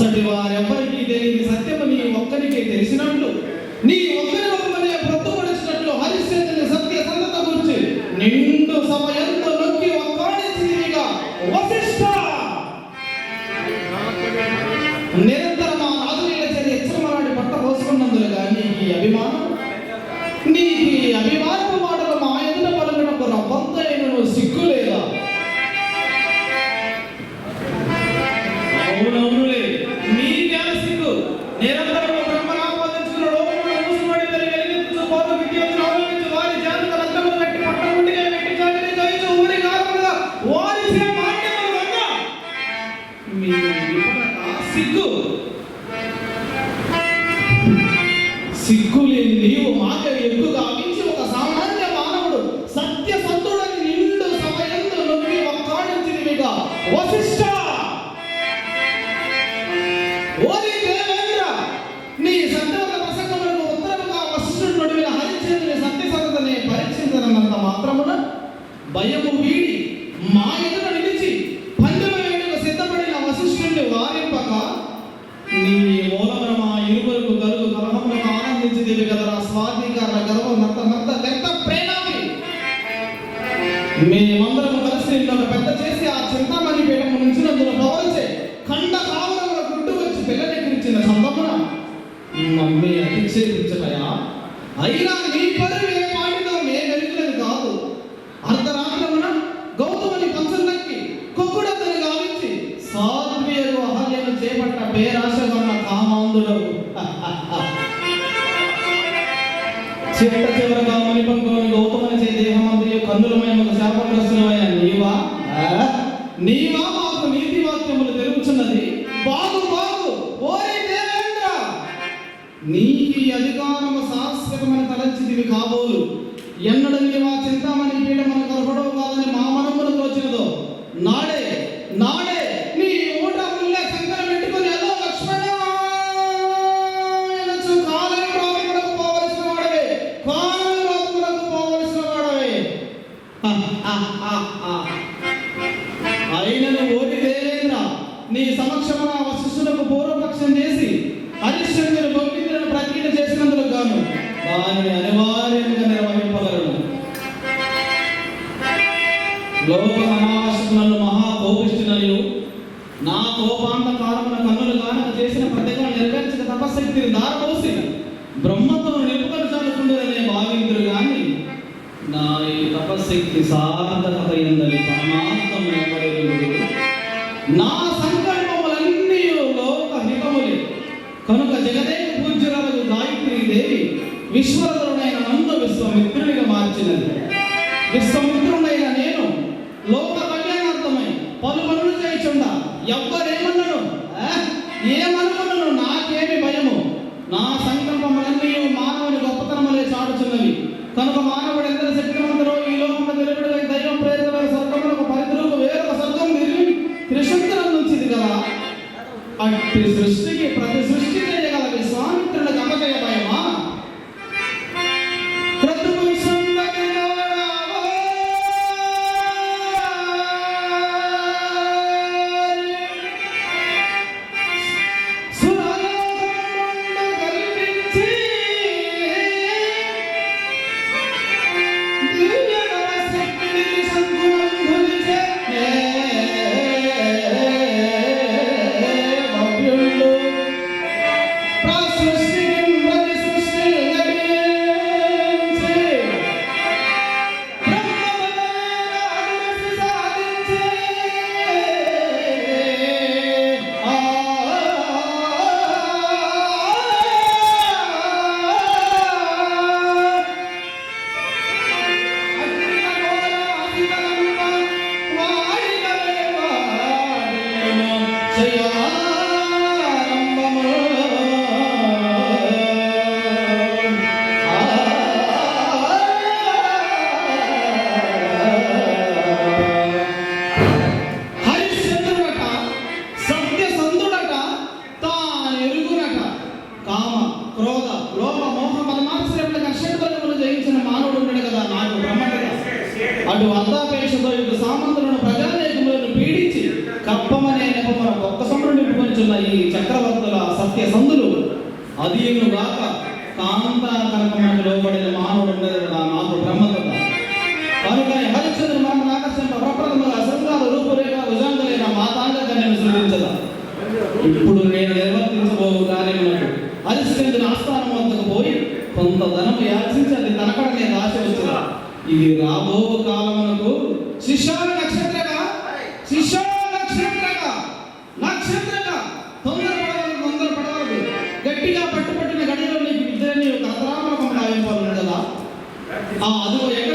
పచ్చటి నిరంతరం బ్రహ్మనాపాదించుకున్న లోకమున మూసుపడి పెరిగి వెలిగించు కోప విద్యను అవలంబించు వారి జాతక రంగములు కట్టి పట్టముండిగా పెట్టి చేయించు ఊరి సిగ్గు సిగ్గు. లేని నీవు మాట ఎక్కువగా ఆవించి భయము వీడి మా ఎదుట నిలిచి పందెమ వేడుక సిద్ధపడిన వశిష్ఠుడిని వారింపక నీ మూలమున మా ఇరువురకు కలుగు కలహములకు ఆనందించిదివి కదరా స్వాధికార గర్వం నత్త నత్త గర్త ప్రేణామి. మేమందరం కలిసి నన్ను పెద్ద చేసి ఆ చింతామణి పీఠము నుంచి నన్ను పవరిచే ఖండ కావడంలో గుడ్డు వచ్చి పిల్లనెక్కించిన సందమున మమ్మీ అతిక్షేపించటయా? అయినా నీ పరువు ఏ చేపట్ట పేరాశగన్న కామాంధుడవు చిట్ట చివరగా మునిపంకోని గౌతమని చే దేహమంత్రి కన్నులమై ఒక శాపగ్రస్తులమైన నీవా? నీవా మాకు నీతి వాక్యములు తెలుపుచున్నది. బాగు బాగు. ఓరి దేవేంద్ర! నీకి అధికారము శాశ్వతమని తలంచిదివి కాబోలు. ఎన్నడని మా చింతామణి పీడ మన కలపడవు కాదని మా మనమును తోచినదో. నాడే నాడే దానిని అనివార్యంగా నిర్వహింపగలను లోక అనావశ్యకులను మహా నా కోపాంత కాలమున కన్నులు కానక చేసిన ప్రతిగా నెరవేర్చిన తపశక్తిని దారపోసి బ్రహ్మతో నిలుపరచాలకుండదనే భావింతురు కానీ నా ఈ తపశక్తి సార్థకత ఎందని విశ్వమిత్రుడైన నేను లోక కళ్యాణార్థమై పలు పనులు చేయుచుండ. ఎవ్వరేమన్నాడు ఏమనుకున్నాను? నాకేమి భయము. నా సంకల్పములన్నీ మానవుని గొప్పతనములే చాటుచున్నవి. కనుక మానవుడు ఎంత శక్తివంతుడో ఈ లోకంలో వెలువడే దైవం ప్రేరితమైన స్వర్గములకు పరిధిలోకి వేరొక స్వర్గం నిర్మి త్రిశంకరం నుంచిది కదా. అట్టి సృష్టికి ప్రతి సృష్టి అటు అందాపేషతో ఇటు సామంతులను ప్రజానేకములను పీడించి కప్పమనే నెపమున ఒక్క సొంత నింపుకొనిచున్న ఈ చక్రవర్తుల సత్య సందులు. అదీను గాక కనకమునకు లోబడిన మానవుడు ఉండేది కూడా నాకు బ్రహ్మదత్త కనుక హరిశ్చంద్ర మనం ఆకర్షణ ప్రప్రథమ అసంగాల రూపురేఖ భుజాంగలైన మాతాంగ నేను సృజించదా? ఇప్పుడు నేను నిర్వర్తించబోవు కార్యములకు హరిశ్చంద్రుని ఆస్థానం వద్దకు పోయి కొంత ధనము యాచించి అది తనకడనే ఆశ వచ్చిన ఇది రాబో కాలమునకు శిష్య నక్షత్రక శిష్య నక్షత్రక నక్షత్రక. తొందరపడవలకు తొందరపడవలకు గట్టిగా పట్టుపట్టిన గడిలో నీకు ఇద్దరిని ఒక అతరామరకం కావింపాలి కదా ఆ ఎక్కడ